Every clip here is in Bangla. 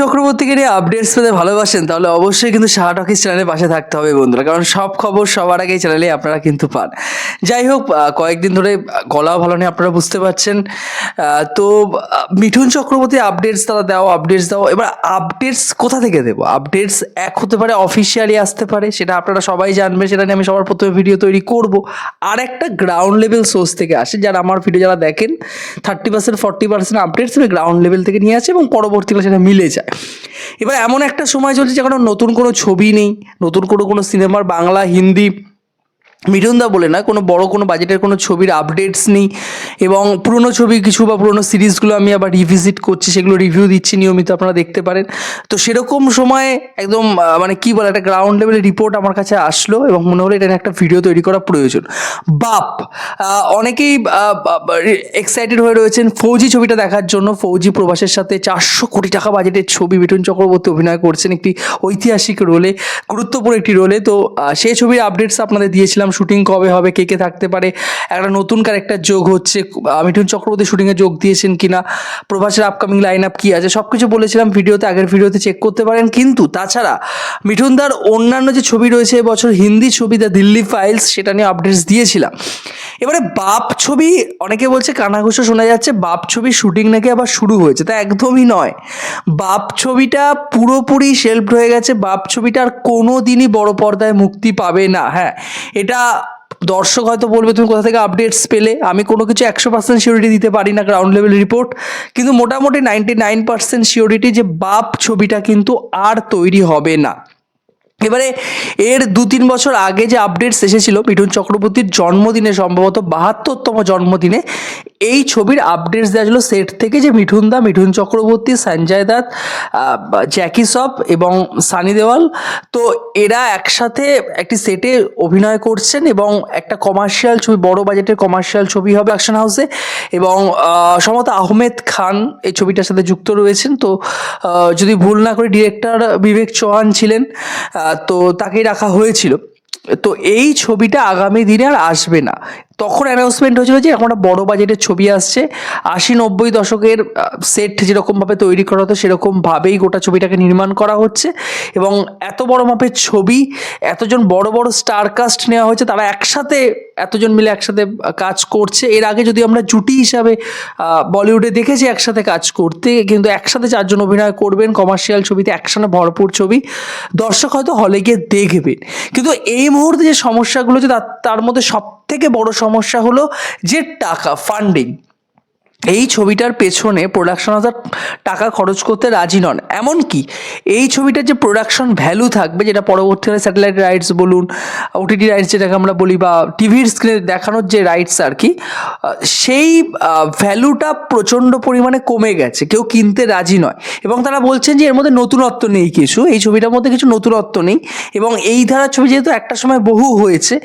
চক্রবর্তীকে নিয়ে আপডেটস পেতে ভালোবাসেন, তাহলে অবশ্যই কিন্তু সাহা টকিস চ্যানেলের পাশে থাকতে হবে বন্ধুরা, কারণ সব খবর সবার আগে চ্যানেলে আপনারা কিন্তু পান। যাই হোক কয়েকদিন ধরে গলাও ভালো নেই আপনারা বুঝতে পারছেন। তো মিঠুন চক্রবর্তী আপডেটস তারা দাও আপডেটস দাও, এবার আপডেটস কোথা থেকে দেবো? আপডেটস এক হতে পারে অফিসিয়ালি আসতে পারে, সেটা আপনারা সবাই জানবেন, সেটা নিয়ে আমি সবার প্রথমে ভিডিও তৈরি করব। আর একটা গ্রাউন্ড লেভেল সোর্স থেকে আসে, যারা আমার ভিডিও যারা দেখেন thirty percent forty percent updates আমি গ্রাউন্ড লেভেল থেকে নিয়ে আসে এবং পরবর্তীকালে সেটা মিলে যায়। এবার এমন একটা সময় চলছে যে কোনো নতুন কোনো ছবি নেই, নতুন কোনো কোনো সিনেমার বাংলা, হিন্দি মিঠুনদা বলে না, কোনো বড় কোনো বাজেটের কোনো ছবির আপডেটস নেই এবং পুরনো ছবি কিছু বা পুরনো সিরিজগুলো আমি আবার রিভিজিট করছি, সেগুলো রিভিউ দিচ্ছি নিয়মিত আপনারা দেখতে পারেন। তো সেরকম সময় একদম মানে কি বলে, একটা গ্রাউন্ড লেভেলের রিপোর্ট আমার কাছে আসলো এবং মনে হলো এটা একটা ভিডিও তৈরি করা প্রয়োজন। বাপ অনেকেই এক্সাইটেড হয়ে রয়েছেন ফৌজি ছবিটা দেখার জন্য। ফৌজি প্রবাসের সাথে চারশো কোটি টাকা বাজেটের ছবি মিঠুন চক্রবর্তী অভিনয় করছেন একটি ঐতিহাসিক রোলে গুরুত্বপূর্ণ একটি রোলে তো সেই ছবির আপডেটস আপনাদের দিয়েছিলাম শুটিং কবে হবে, কে কে থাকতে পারে? একটা নতুন ক্যারেক্টার যোগ হচ্ছে মিঠুন চক্রবর্তী শুটিংয়ে যোগ দিয়েছেন কিনা, প্রভাসের আপকামিং লাইন আপ কী আছে সব কিছু বলেছিলাম, ভিডিওতে, আগের ভিডিওতে চেক করতে পারেন। কিন্তু তাছাড়া, মিঠুনদার অন্যান্য যে ছবি রয়েছে এবছর হিন্দি ছবি দ্য দিল্লি ফাইলস সেটা নিয়ে আপডেটস দিয়েছিলাম। এবারে বাপ ছবি, অনেকে বলছে কানাঘুষো শোনা যাচ্ছে, বাপ ছবি শুটিং নাকি আবার শুরু হয়েছে, তা একদমই নয়। বাপ ছবিটা পুরোপুরি শেল্ফ হয়ে গেছে, বাপ ছবিটা আর কোনো দিনই বড় পর্দায় মুক্তি পাবে না হ্যাঁ। এটা দর্শক হয়তো বলবে, তুমি কোথা থেকে আপডেটস পেলে? আমি কোনো কিছু একশো পার্সেন্ট সিওরিটি দিতে পারি না গ্রাউন্ড লেভেল রিপোর্ট কিন্তু মোটামুটি নাইনটি নাইন পার্সেন্ট সিওরিটি যে বাপ ছবিটা কিন্তু আর তৈরি হবে না। এবারে এর দু তিন বছর আগে যে আপডেটস এসেছিল মিঠুন চক্রবর্তীর জন্মদিনে সম্ভবত বাহাত্তরতম জন্মদিনে এই ছবির আপডেটস দেওয়া ছিল সেট থেকে যে মিঠুন দা মিঠুন চক্রবর্তী সঞ্জয় আহ, জ্যাকি সপ এবং সানি দেওয়াল। তো এরা একসাথে একটি সেটে অভিনয় করছেন এবং একটা কমার্শিয়াল ছবি বড় বাজেটের কমার্শিয়াল ছবি হবে অ্যাকশন হাউসে এবং সম্ভবত আহমেদ খান এই ছবিটার সাথে যুক্ত রয়েছেন। তো যদি ভুল না করি ডিরেক্টর বিবেক চৌহান ছিলেন তো তাকে রাখা হয়েছিল। তো এই ছবিটা আগামী দিনে আর আসবে না। তখন অ্যানাউন্সমেন্ট হয়েছিল যে এখন একটা বড় বাজেটের ছবি আসছে। আশি নব্বই দশকের সেট যেরকমভাবে তৈরি করা হতো সেরকমভাবেই গোটা ছবিটাকে নির্মাণ করা হচ্ছে। এবং এত বড় মাপের ছবি, এতজন বড় বড় স্টার কাস্ট নেওয়া হয়েছে, তারা একসাথে এতজন মিলে একসাথে কাজ করছে। এর আগে যদি আমরা জুটি হিসাবে বলিউডে দেখেছি একসাথে কাজ করতে, কিন্তু একসাথে চারজন অভিনয় করবেন কমার্শিয়াল ছবিতে, একসাথে ভরপুর ছবি, দর্শক হয়তো হলে গিয়ে দেখবেন। কিন্তু এই মুহূর্তে যে সমস্যাগুলো যে তার মধ্যে সব থেকে বড় সমস্যা হলো যে টাকা ফান্ডিং এই ছবিটার পেছনে প্রোডাকশন হাজার টাকা খরচ করতে রাজি নন। এমনকি এই ছবিটার যে প্রোডাকশন ভ্যালু থাকবে, যেটা পরবর্তীকালে স্যাটেলাইট রাইটস বলুন ওটিটি রাইটস যেটাকে আমরা বলি বা টিভির স্ক্রিনে দেখানোর যে রাইটস আর কি, সেই ভ্যালুটা প্রচণ্ড পরিমাণে কমে গেছে। কেউ কিনতে রাজি নয়। এবং তারা বলছেন যে এর মধ্যে নতুনত্ব নেই কিছু। এই ছবিটার মধ্যে কিছু নতুনত্ব নেই। এবং এই ধারার ছবি যেহেতু একটা সময় বহু হয়েছে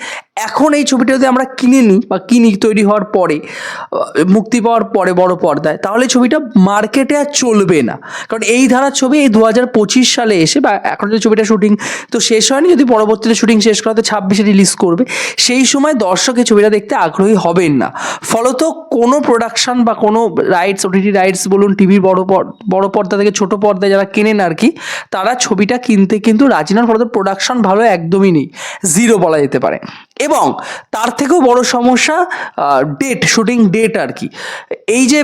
এখন এই ছবিটা যদি আমরা কিনে নিই বা কিনি তৈরি হওয়ার পরে মুক্তি পাওয়ার পরে বড় পর্দায়, তাহলে ছবিটা মার্কেটে আর চলবে না। কারণ এই ধারার ছবি এই দু হাজার পঁচিশ সালে এসে বা এখন যে ছবিটা শুটিং তো শেষ হয়নি, যদি পরবর্তীতে শুটিং শেষ করাতে ছাব্বিশে রিলিজ করবে, সেই সময় দর্শক ছবিটা দেখতে আগ্রহী হবেন না। ফলত কোনো প্রোডাকশন বা কোনো রাইটস ওটিটি রাইটস বলুন টিভির বড় বড় পর্দা থেকে ছোট পর্দায় যারা কেনেন আর কি, তারা ছবিটা কিনতে কিন্তু রাজি নন, ফলত প্রোডাকশন ভালো একদমই নেই। জিরো বলা যেতে পারে। এবং তার থেকেও বড় সমস্যা ডেট শুটিং ডেট আর কি। এই যে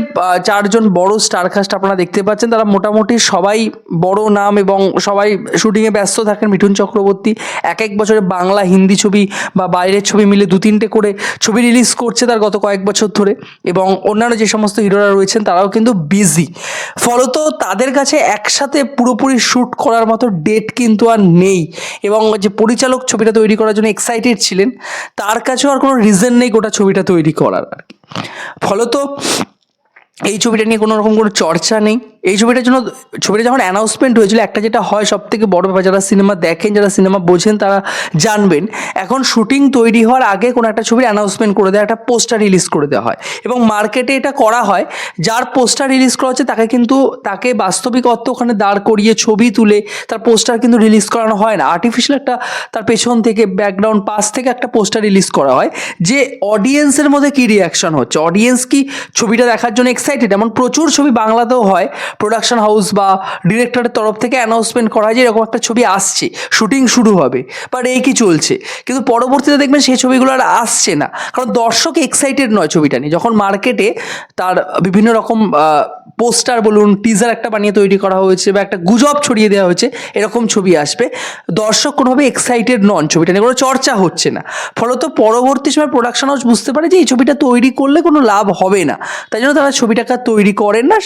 চারজন বড় স্টারকাস্ট আপনারা দেখতে পাচ্ছেন, তারা মোটামুটি সবাই বড় নাম এবং সবাই শুটিংয়ে ব্যস্ত থাকেন। মিঠুন চক্রবর্তী এক এক বছরে বাংলা হিন্দি ছবি বা বাইরের ছবি মিলে দু তিনটে করে ছবি রিলিজ করছে তার গত কয়েক বছর ধরে এবং অন্যান্য যে সমস্ত হিরোরা রয়েছেন, তারাও কিন্তু বিজি ফলত তাদের কাছে একসাথে পুরোপুরি শ্যুট করার মতো ডেট কিন্তু আর নেই এবং যে পরিচালক ছবিটা তৈরি করার জন্য এক্সাইটেড ছিলেন তার কাছেও আর কোনো রিজন নেই গোটা ছবিটা তৈরি করার আর কি। ফলত এই ছবিটা নিয়ে কোনো রকম কোনো চর্চা নেই। এই ছবিটার জন্য, ছবিটা যখন অ্যানাউন্সমেন্ট হয়েছিল, একটা যেটা হয় সব থেকে বড় ব্যাপার, যারা সিনেমা দেখেন, যারা সিনেমা বোঝেন, তারা জানবেন, এখন শুটিং তৈরি হওয়ার আগে কোনো একটা ছবির অ্যানাউন্সমেন্ট করে দেওয়া, একটা পোস্টার রিলিজ করে দেওয়া হয়। এবং মার্কেটে এটা করা হয়, যার পোস্টার রিলিজ করা হচ্ছে, তাকে কিন্তু, তাকে বাস্তবিক অর্থ ওখানে দাঁড় করিয়ে ছবি তুলে, তার পোস্টার কিন্তু রিলিজ করানো হয় না। আর্টিফিশিয়াল একটা, তার পেছন থেকে ব্যাকগ্রাউন্ড পাশ থেকে একটা পোস্টার রিলিজ করা হয়, যে অডিয়েন্সের মধ্যে কী রিয়াকশন হচ্ছে? অডিয়েন্স কি ছবিটা দেখার জন্য এক্সাইটেড এমন প্রচুর ছবি বাংলাতেও হয় প্রোডাকশন হাউস বা ডিরেক্টরের তরফ থেকে অ্যানাউন্সমেন্ট করা হয় যে এরকম একটা ছবি আসছে শুটিং শুরু হবে বা রেকি চলছে? কিন্তু পরবর্তীতে দেখবেন সেই ছবিগুলো আর আসছে না। কারণ দর্শক এক্সাইটেড নয় ছবিটা নিয়ে। যখন মার্কেটে তার বিভিন্ন রকম পোস্টার বলুন টিজার একটা বানিয়ে তৈরি করা হয়েছে বা একটা গুজব ছড়িয়ে দেওয়া হয়েছে, এরকম ছবি আসবে। দর্শক কোনোভাবে এক্সাইটেড নন ছবিটা নিয়ে, কোনো চর্চা হচ্ছে না। ফলত পরবর্তী সময় প্রোডাকশন হাউস বুঝতে পারে যে এই ছবিটা তৈরি করলে কোনো লাভ হবে না। তাই জন্য তারা ছবিটাকে তৈরি করেন না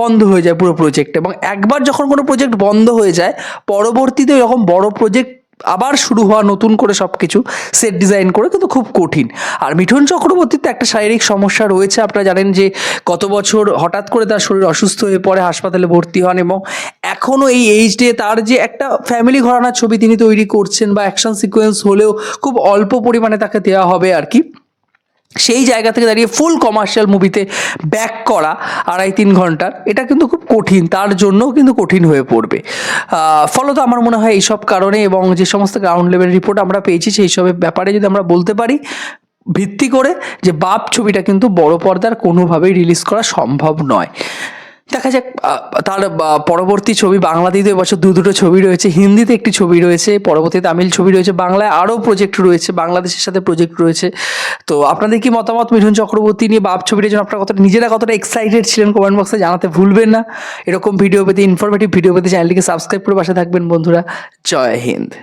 বন্ধ হয়ে যায় পুরো প্রজেক্ট এবং একবার যখন কোনো প্রজেক্ট বন্ধ হয়ে যায়, পরবর্তীতে এরকম বড় প্রজেক্ট আবার শুরু হওয়া নতুন করে সব কিছু সেট ডিজাইন করে কিন্তু খুব কঠিন। আর মিঠুন চক্রবর্তীর একটা শারীরিক সমস্যা রয়েছে। আপনারা জানেন যে গত বছর হঠাৎ করে তার শরীর অসুস্থ হয়ে পড়ে, হাসপাতালে ভর্তি হন এবং এখনও এই এইজ ডে তার যে একটা ফ্যামিলি ঘরানার ছবি তিনি তৈরি করছেন বা অ্যাকশন সিকোয়েন্স হলেও খুব অল্প পরিমাণে তাকে দেওয়া হবে আর কি। সেই জায়গা থেকে দাঁড়িয়ে ফুল কমার্শিয়াল মুভিতে ব্যাক করা আড়াই তিন ঘণ্টার এটা কিন্তু খুব কঠিন, তার জন্যও কিন্তু কঠিন হয়ে পড়বে। ফলত আমার মনে হয় এইসব কারণে এবং যে সমস্ত গ্রাউন্ড লেভেল রিপোর্ট আমরা পেয়েছি সেই সবের ব্যাপারে যদি আমরা বলতে পারি, ভিত্তি করে যে বাপ ছবিটা কিন্তু বড় পর্দার কোনোভাবেই রিলিজ করা সম্ভব নয়। দেখা যাক তার পরবর্তী ছবি বাংলাতেই এবছর দু দুটো ছবি রয়েছে, হিন্দিতে একটি ছবি রয়েছে পরবর্তী তামিল ছবি রয়েছে, বাংলায় আরও প্রজেক্ট রয়েছে, বাংলাদেশের সাথে প্রজেক্ট রয়েছে। তো আপনাদের কি মতামত? মিঠুন চক্রবর্তী নিয়ে বাপ ছবিটার জন্য আপনারা কতটা, নিজেরা কতটা এক্সাইটেড ছিলেন কমেন্ট বক্সে জানাতে ভুলবেন না। এরকম ভিডিও পেতে ইনফরমেটিভ ভিডিও পেতে চ্যানেলটিকে সাবস্ক্রাইব করে পাশে থাকবেন বন্ধুরা। জয় হিন্দ।